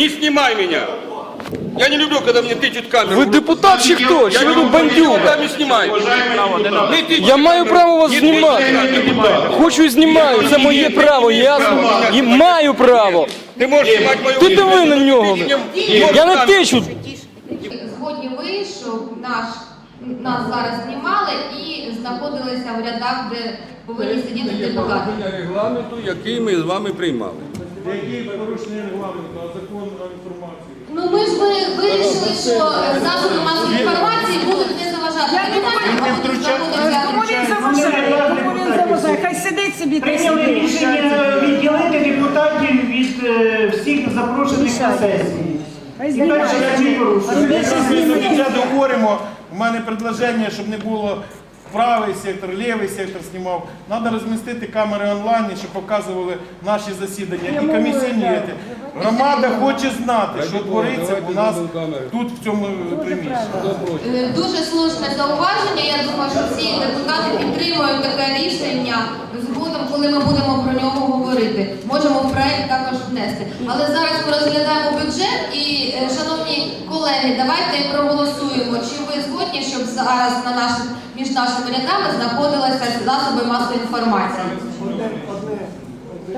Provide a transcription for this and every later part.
не снимай меня. Я не люблю, когда мне тычут камеру. Ви депутат чи хто? Чи ви тут бандюга? не снимай. Не тычь. Я маю право вас Не знімати. тычь. Хочу і знімаю, це моє право, ясно? І маю право. Ти можеш знімати мою Ти диви на нього. Я не тичу. Згодні ви, щоб наш нас зараз знімали і знаходилися в рядах, де повинні сидіти депутати. регламенту, який ми з вами приймали. Які порушення регламенту, а закон про інформацію? Ну ми ж ви- вирішили, що засоби масової інформації будуть не заважати будуть знаходитися. Кому він заважає? Кому він заважає? Хай сидить собі та Прийняли сидить. рішення відділити депутатів від е, всіх запрошених на сесії. Хай І перше знімає. які порушення. Більше Ми знімає. договоримо. У мене предложення, щоб не було правий сектор, лівий сектор знімав. Треба розмістити камери онлайн, щоб показували наші засідання. І комісійні. Громада хоче знати, що твориться у нас тут, в цьому приміщенні. Е, Дуже слушне зауваження. Я думаю, що всі депутати підтримують таке рішення згодом, коли ми будемо про нього говорити. Можемо в проект також внести. Але зараз ми розглядаємо бюджет і, е, шановні колеги, давайте проголосуємо. Чи ви згодні, щоб зараз на наших між нашими рядами знаходилися засоби масової інформації?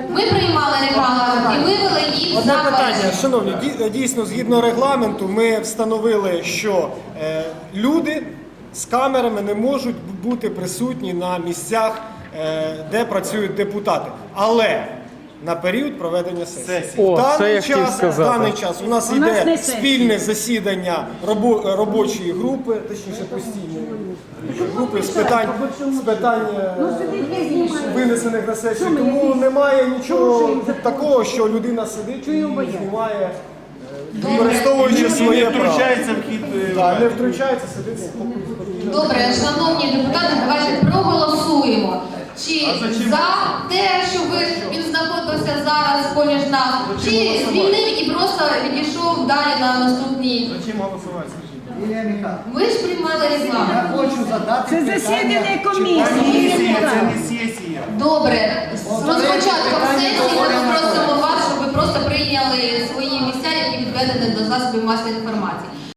Ми приймали регламент і вивели їх Одне за питання, шановні, дійсно, згідно регламенту, ми встановили, що е, люди з камерами не можуть бути присутні на місцях, е, де працюють депутати. Але на період проведення сесії. О, В даний це я хотів час, в сказати. даний час у нас У нас іде не сесія. спільне засідання робо- робочої групи, точніше постійної групи з питань, з питань е, винесених на сесію. Тому немає нічого такого, що людина сидить і знімає, е, використовуючи своє Не право. втручається в хід. е, Так, не втручається, сидить спокійно. Добре, шановні депутати, давайте проголосуємо. Чи за те, що ви він знаходився зараз поміж нас, чи звільнив і просто відійшов далі на наступні. За чим голосувати? скажіть? Ви ж приймали регламент. Це засідання комісії. Комісія, це не сесія. Добре, з розпочатком сесії ми попросимо вас, щоб ви просто прийняли свої місця, які відведені до засобів масової інформації.